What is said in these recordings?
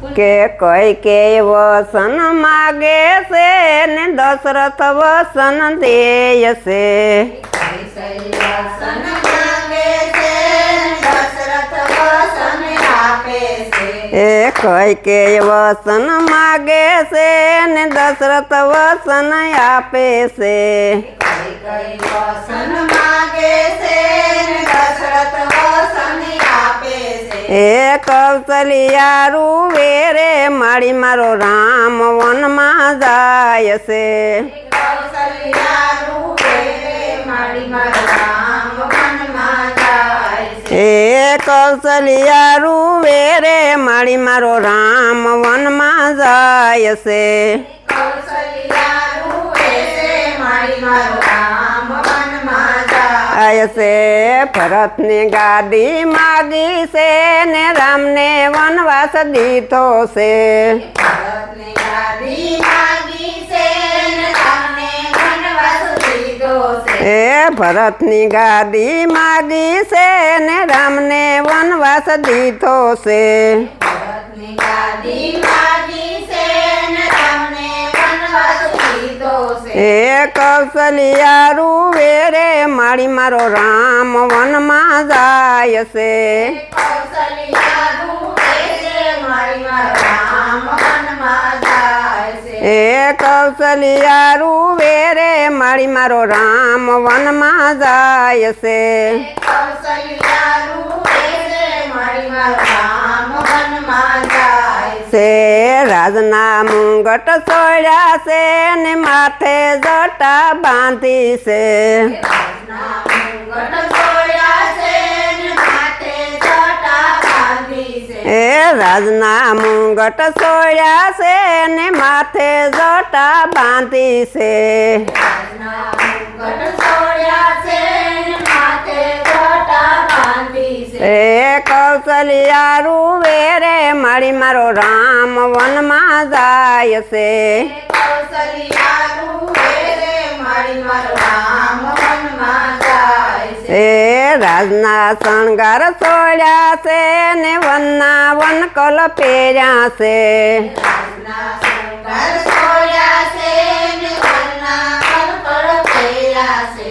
કે કઈ કે વસન માગે છે ને દશરથ વસન દેય છે. વસન માંગે છે દશરથ વસન આપે છે એ કઈ કે વસન માગે છે ને દશરથ વસન આપે છે. કઈ કઈ વસન માંગે છે ને દશરથ વસન આપે છે એ કૌશલિયારું વેરે માળી મારો રામ વનમાં જાય છે. એ કૌશલિયારું વેરે માળી મારો રામ વનમાં જાય છે. કૌશલ્યા વેરે માળી મારો રામ જાય છે ભરતની ગાદી માગી છે ને રામને વનવાસ દીધો છે એ ભરતની ગાદી માગી છે ને રામને વનવાસ દીધો છે ભરતની ગાદી દીધો છે એ કૌશલિયારું વેરે માળી મારો રામ વનમાં જાય છે કૌશલ્યા રૂપે મારી મારો મારો રામ વનમાં જાય છે કૌશલ્યા રૂપે મારી મારો રામ વનમાં જાય છે, રાજના મુંગટ સોળ્યા છે ને માથે જટા બાંધી છે. એ રાજના મુંગટ સોળ્યા છે ને માથે જટા બાંધી છે રાજના મુંગટ છોડ્યા છે ને માથે જટા બાંધી છે એ કૌશલિયારું વેરે માળી મારો રામ વનમાં જાય છે. મારી રામ વનમાં જાય છે. એ રાજના શણગાર સોળ્યા છે ને વનના વન કલ પહેર્યા છે.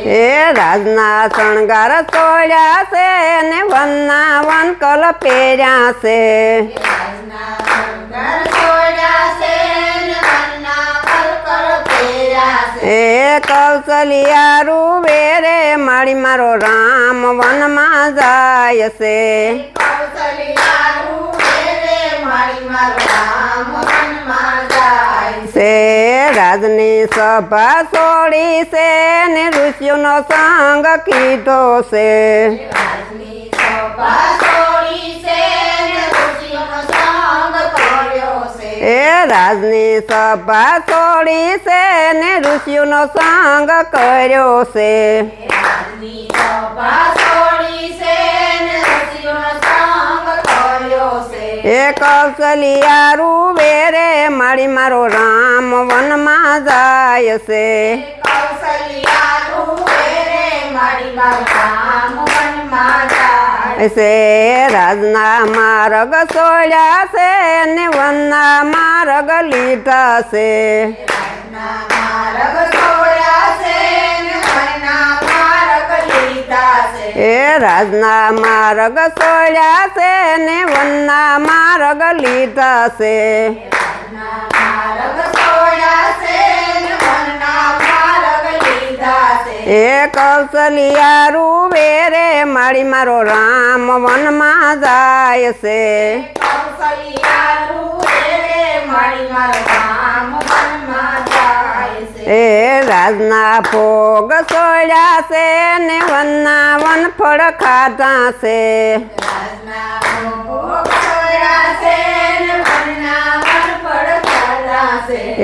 એ રાજના શણગાર સોળ્યા છે ને વનના વન કલ પહેર્યા છે. એ શૃંગાર છોડ્યા રે માળી મારો રામ વનમાં જાય છે. કૌશલ્યા રે મારી મારો રામ રાજની સભા છોડી છે ને ઋષિઓનો સંગ કીધો છે. એ રાજની સભા છોડી છે ને ઋષિઓનો સંગ કર્યો છે. એ કૌશલિયારું વેરે માળી મારો રામ વનમાં જાય છે. મારી મારું છે. રાજના માર્ગ સોળ્યા છે ને વનના માર્ગ લીધા છે. એ રાજના માર્ગ સોળ્યા છે ને વનના માર્ગ લીધા છે. એ કૌશલિયા રૂવે રે માળી મારો રામ વનમાં જાય છે. કૌશલિયા રૂવે રે મારી મારો રામ એ રાજના ભોગ છોડ્યા છે, ને વનના વન ફળ ખાધા છે.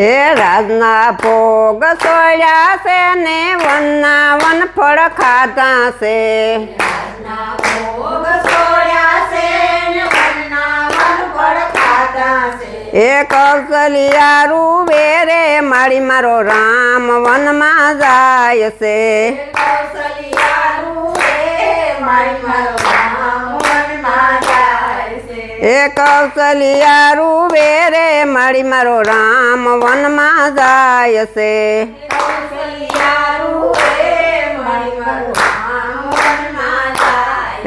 એ રાજના ભોગ છોડ્યા છે, ને વનના વન ફળ ખાધા છે ને વનના વનફળ ખાધા છે એ કૌશલિયારું વેરે મારી મારો રામ વનમાં જાય છે એ કૌશલિયારું વેરે મારી મારો રામ વનમાં જાય છે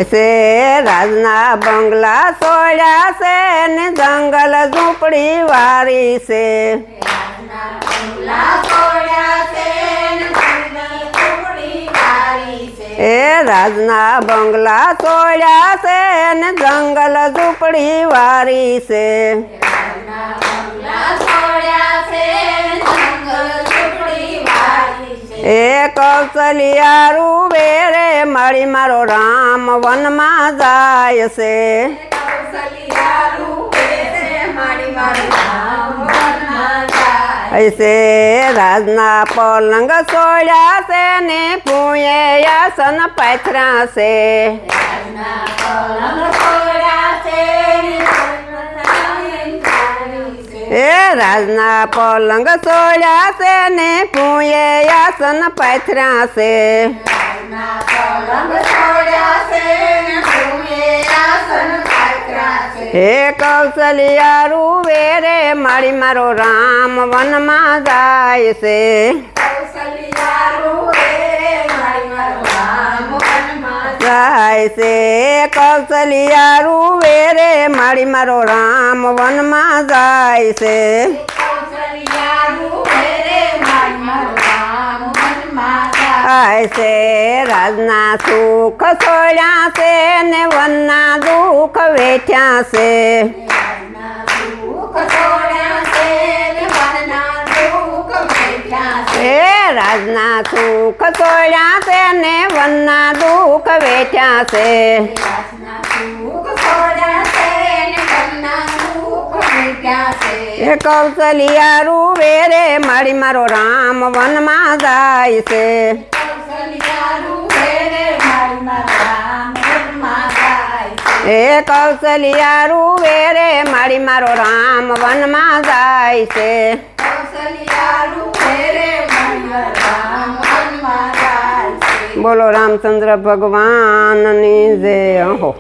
છે, રાજના બંગલા સોળ્યા છે ને જંગલ ઝૂંપડી વારી છે. એ રાજના બંગલા સોળ્યા છે ને જંગલ ઝૂંપડી વારી છે. કૌશલિયારું વેરે મળી મારો રામ વનમાં જાય છે. ऐसे રાજના પલંગ સોળ્યા છે ને પૂએ આસન પાથરા છે. એ રાજના પલંગ સોળ્યા છે ને પૂએ આસન પાથરા છે હે કૌશલ્યા રૂવે રે મારી મારો રામ વનમાં જાય છે કૌશલ્યારું જાય છે. કૌશલિયારું વેરે મારી મારો રામ વનમાં જાય છે. છે. રાજના સુખ છોડ્યા છે ને વનના દુઃખ વેઠ્યા છે. રાજના સુખ સોળ્યા છે ને વનના દુઃખ વેઠ્યા છે. એ કૌશલિયા કૌશલ્યારું રે મારી મારો રામ વનમાં જાય છે. એ કૌશલિયારું વેરે મારી મારો રામ વનમાં જાય છે. કૌશલ્યારું રે બોલો રામચંદ્ર ભગવાનની જય. હો